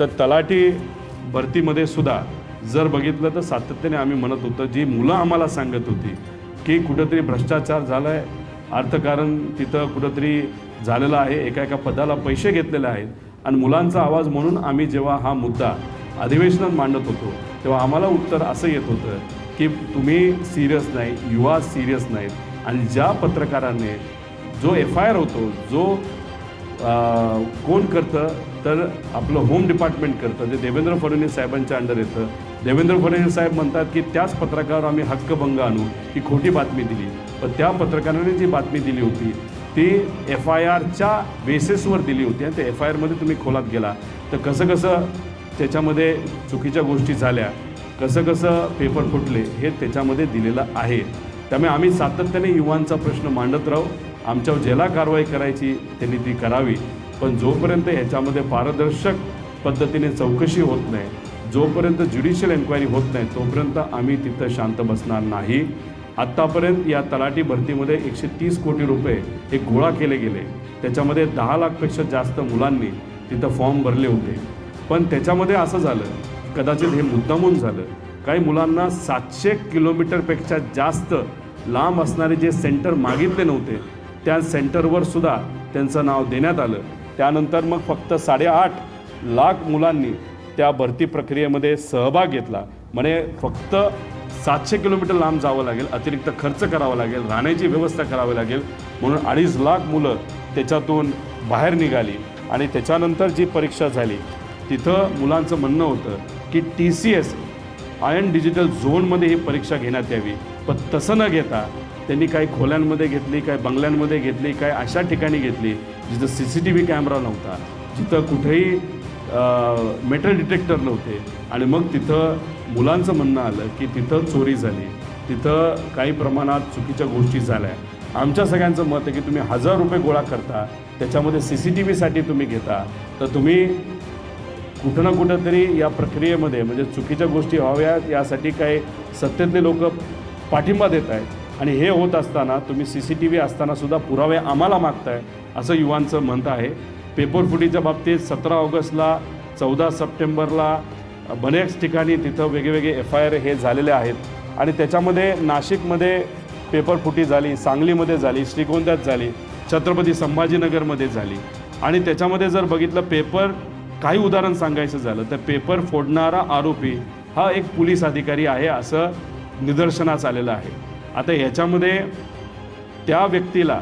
तर तलाठी भरतीमध्ये सुद्धा जर बघितलं तर सातत्याने आम्ही म्हणत होतो जी मुलं आम्हाला सांगत होती की कुठंतरी भ्रष्टाचार झाला आहे अर्थकारण तिथं कुठंतरी झालेलं आहे एका एका पदाला पैसे घेतलेले आहेत. आणि मुलांचा आवाज म्हणून आम्ही जेव्हा हा मुद्दा अधिवेशनात मांडत होतो तेव्हा आम्हाला उत्तर असं येत होतं की तुम्ही सिरियस नाही युवा सिरियस नाहीत. आणि ज्या पत्रकाराने जो एफ आय आर होतो जो कोण करतं? तर आपलं होम डिपार्टमेंट करतं. जे देवेंद्र फडणवीस साहेबांच्या अंडर येतं. देवेंद्र फडणवीस साहेब म्हणतात की त्याच पत्रकारावर आम्ही हक्कभंग आणू ही खोटी बातमी दिली. पण त्या पत्रकाराने जी बातमी दिली होती ती एफ आय आरच्या बेसिसवर दिली होती. आणि त्या एफ आय आरमध्ये तुम्ही खोलात गेला. तर कसं कसं त्याच्यामध्ये चुकीच्या गोष्टी झाल्या कसं कसं पेपर फुटले हे त्याच्यामध्ये दिलेलं आहे. त्यामुळे आम्ही सातत्याने युवांचा प्रश्न मांडत राहू. आमच्यावर ज्याला कारवाई करायची त्यांनी ती करावी. पण जोपर्यंत ह्याच्यामध्ये पारदर्शक पद्धतीने चौकशी होत नाही जोपर्यंत ज्युडिशियल एन्क्वायरी होत नाही तोपर्यंत आम्ही तिथं शांत बसणार नाही. आत्तापर्यंत या तलाठी भरतीमध्ये एकशे तीस कोटी रुपये हे गोळा केले गेले. त्याच्यामध्ये दहा लाखपेक्षा जास्त मुलांनी तिथं फॉर्म भरले होते. पण त्याच्यामध्ये असं झालं कदाचित हे मुद्दामून झालं काही मुलांना सातशे किलोमीटरपेक्षा जास्त लांब असणारे जे सेंटर मागितले नव्हते त्या सेंटरवर सुद्धा त्यांचं नाव देण्यात आलं. त्यानंतर मग फक्त साडेआठ लाख मुलांनी त्या भरती प्रक्रियेमध्ये सहभाग घेतला. म्हणजे फक्त सातशे किलोमीटर लांब जावं लागेल अतिरिक्त खर्च करावा लागेल राहण्याची व्यवस्था करावी लागेल. म्हणून अडीच लाख मुलं त्याच्यातून बाहेर निघाली आणि त्याच्यानंतर जी परीक्षा झाली तिथं मुलांचं म्हणणं होतं की T C S iON digital झोनमध्ये ही परीक्षा घेण्यात यावी. पण तसं न घेता त्यांनी काही खोल्यांमध्ये घेतली काही बंगल्यांमध्ये घेतली काय अशा ठिकाणी घेतली जिथं C C T V camera नव्हता. जिथं कुठेही मेटल डिटेक्टर नव्हते. आणि मग तिथं मुलांचं म्हणणं आलं की तिथं चोरी झाली. तिथं काही प्रमाणात चुकीच्या गोष्टी झाल्या. आमच्या सगळ्यांचं मत आहे की तुम्ही हजार रुपये गोळा करता त्याच्यामध्ये सी सी टी व्हीसाठी तुम्ही घेता. तर तुम्ही कुठं ना कुठं तरी या प्रक्रियेमध्ये म्हणजे चुकीच्या गोष्टी व्हाव्यात यासाठी काही सत्तेतले लोक पाठिंबा देत आहेत. आणि हे होत असताना तुम्ही सी सी टी व्ही असतानासुद्धा पुरावे आम्हाला मागताय असं युवांचं म्हणतं आहे. पेपर फुटीच्या बाबतीत सतरा ऑगस्टला चौदा सप्टेंबरला बऱ्याच ठिकाणी तिथं वेगवेगळे एफ आय आर हे झालेले आहेत. आणि त्याच्यामध्ये नाशिकमध्ये पेपर फुटी झाली सांगलीमध्ये झाली श्रीगोंद्यात झाली छत्रपती संभाजीनगरमध्ये झाली. आणि त्याच्यामध्ये जर बघितलं पेपर काही उदाहरण सांगायचं झालं तर पेपर फोडणारा आरोपी हा एक पोलीस अधिकारी आहे असं निदर्शनास आलेलं आहे. आता ह्याच्यामध्ये त्या व्यक्तीला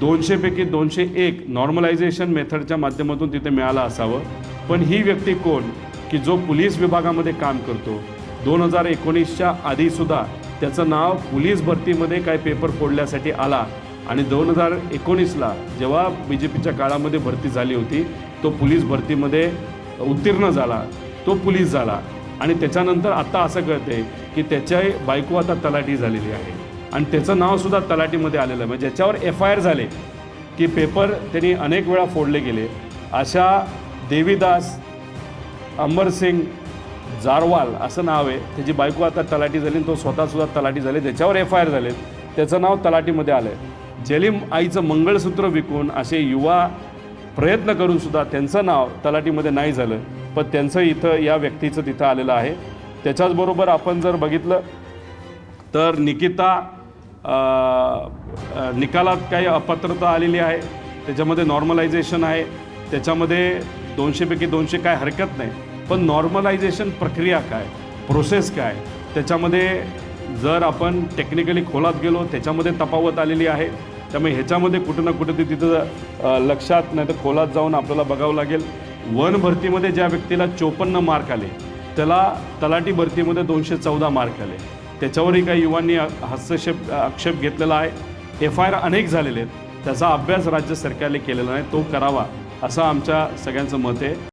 दोनशेपैकी दोनशे एक नॉर्मलायझेशन मेथडच्या माध्यमातून तिथे मिळालं असावं. पण ही व्यक्ती कोण? की जो पोलीस विभागामध्ये काम करतो. दोन हजार एकोणीसच्या आधीसुद्धा त्याचं नाव पोलीस भरतीमध्ये काय पेपर फोडल्यासाठी आला. आणि दोन हजार एकोणीसला जेव्हा बी जे पीच्या काळामध्ये भरती झाली होती तो पोलीस भरतीमध्ये उत्तीर्ण झाला. तो पोलीस झाला. आणि त्याच्यानंतर आत्ता असं कळते की त्याच्या बायको आता तलाठी झालेली आहे. आणि त्याचं नावसुद्धा तलाठीमध्ये आलेलं आहे. म्हणजे ज्याच्यावर एफ आय आर झाले की पेपर त्यांनी अनेक वेळा फोडले गेले. अशा देवीदास अमरसिंग जारवाल असं नाव आहे. त्याची बायको आता तलाठी झाली आणि तो स्वतःसुद्धा तलाठी झाले. त्याच्यावर एफ आय आर झाले त्याचं नाव तलाठीमध्ये आलं आहे जलीम आईचं मंगळसूत्र विकून असे युवा प्रयत्न करूनसुद्धा त्यांचं नाव तलाठीमध्ये नाही झालं. पण त्यांचं इथं या व्यक्तीचं तिथं आलेलं आहे. त्याच्याचबरोबर आपण जर बघितलं तर निकिता निकालात काही अपात्रता आलेली आहे. त्याच्यामध्ये नॉर्मलायझेशन आहे. त्याच्यामध्ये दोनशेपैकी दोनशे काय हरकत नाही. पण नॉर्मलायझेशन प्रक्रिया काय? प्रोसेस काय? त्याच्यामध्ये जर आपण टेक्निकली खोलात गेलो त्याच्यामध्ये तफावत आलेली आहे. त्यामुळे ह्याच्यामध्ये कुठं ना कुठं ते तिथं लक्षात नाही तर खोलात जाऊन आपल्याला बघावं लागेल. वन भरतीमध्ये ज्या व्यक्तीला चोपन्न मार्क आले त्याला तलाटी भरतीमध्ये दोनशे चौदा मार्क आले. त्याच्यावरही काही युवांनी हस्तक्षेप आक्षेप घेतलेला आहे. एफ आय आर अनेक झालेले आहेत. त्याचा अभ्यास राज्य सरकारने केलेला नाही तो करावा असं आमच्या सगळ्यांचं मत आहे.